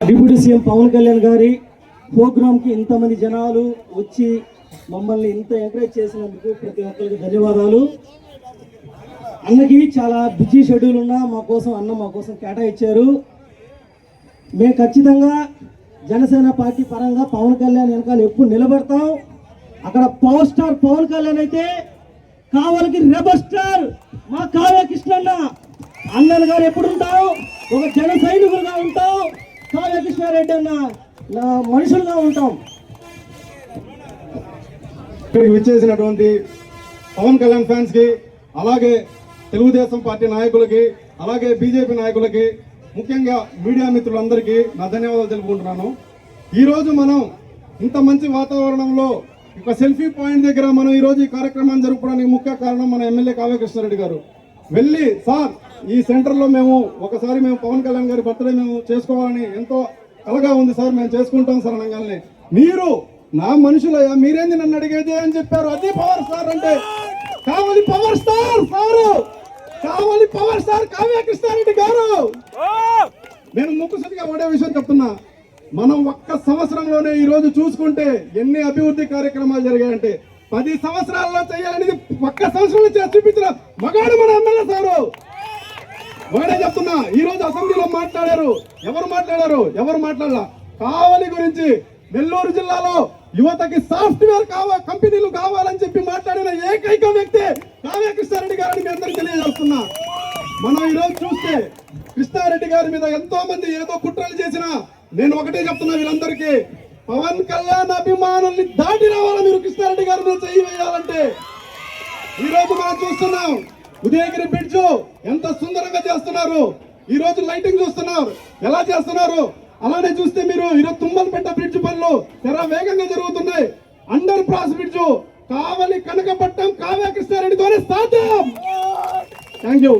Deputy CM Pawan Kalyan గారి ప్రోగ్రాంకి ఇంతమంది జనాలు వచ్చి మమ్మల్ని ఇంత ఎంకరేజ్ చేసినందుకు ప్రతి ఒక్కరికి ధన్యవాదాలు. అన్నకి చాలా బిజీ షెడ్యూల్ ఉన్నా మా కోసం అన్న మా కోసం కేటాయించారు. మేము ఖచ్చితంగా జనసేన పార్టీ పరంగా పవన్ కళ్యాణ్ వెనకాల ఎప్పుడు నిలబడతాం. అక్కడ పవర్ స్టార్ పవన్ కళ్యాణ్ అయితే కావలికి రెబర్ స్టార్ మా కావ్య కృష్ణన్న. అన్నలు గారు ఎప్పుడు ఉంటావు ఒక జన సైనికులుగా ఉంటాం. కాళకృష్ణారెడ్డి అన్న నా మనుషులుగా ఉంటాం. ఇక్కడికి విచ్చేసినటువంటి పవన్ కళ్యాణ్ ఫ్యాన్స్కి అలాగే తెలుగుదేశం పార్టీ నాయకులకి అలాగే బీజేపీ నాయకులకి ముఖ్యంగా మీడియా మిత్రులందరికీ నా ధన్యవాదాలు తెలుపుకుంటున్నాను. ఈరోజు మనం ఇంత మంచి వాతావరణంలో ఒక సెల్ఫీ పాయింట్ దగ్గర మనం ఈ రోజు ఈ కార్యక్రమాన్ని జరుపుకోవడానికి ముఖ్య కారణం మన ఎమ్మెల్యే కావ్యకృష్ణారెడ్డి గారు. వెళ్ళి సార్ ఈ సెంటర్లో మేము ఒకసారి మేము పవన్ కళ్యాణ్ గారి బర్త్డే మేము చేసుకోవాలని ఎంతో కలగా ఉంది సార్ మేము చేసుకుంటాం సార్ అనగానే. మీరు నా మనుషులయ్యా మీరేంది నన్ను అడిగేది అని చెప్పారు. అది పవర్ స్టార్ అంటే కావాలి పవర్ స్టార్ సారు! కావాలి పవర్ స్టార్ కావ్య కృష్ణారెడ్డి గారు! నేను ముక్కుసరిగా ఒకటే విషయం చెప్తున్నా. మనం ఒక్క సంవత్సరంలోనే ఈ రోజు చూసుకుంటే ఎన్ని అభివృద్ధి కార్యక్రమాలు జరిగాయంటే పది సంవత్సరాల్లో చేయాలనేది ఒక్క సంవత్సరంలో చేసి చూపించిన మగాడు ఒకటే చెప్తున్నా ఈ రోజు అసెంబ్లీలో మాట్లాడారు. ఎవరు మాట్లాడారు? ఎవరు మాట్లాడాల? కావలి గురించి నెల్లూరు జిల్లాలో యువతకి సాఫ్ట్వేర్ కావా కంపెనీలు కావాలని చెప్పి మాట్లాడిన ఏకైక వ్యక్తి కావ్య కృష్ణారెడ్డి గారిని మీ అందరికి తెలియజేస్తున్నా. మనం ఈ రోజు చూస్తే కృష్ణారెడ్డి గారి మీద ఎంతో మంది ఏదో కుట్రలు చేసినా నేను ఒకటే చెప్తున్నా వీళ్ళందరికీ పవన్ కళ్యాణ్ అభిమానుల్ని దాటి రావాలా మీరు కృష్ణారెడ్డి గారి మీద వేయాలంటే? ఈ రోజు మనం చూస్తున్నాం ఉదయగిరి బ్రిడ్జ్ ఎంత సుందరంగా చేస్తున్నారు. ఈ రోజు లైటింగ్ చూస్తున్నారు. ఎలా చేస్తున్నారు? అలానే చూస్తే మీరు ఈరోజు తుమ్మలపెట్ట బ్రిడ్జ్ పనులు చాలా వేగంగా జరుగుతున్నాయి. Underpass bridge Kavali Kanakapatnam Kavya కృష్ణారెడ్డితోనే సాధ్యం థ్యాంక్ యూ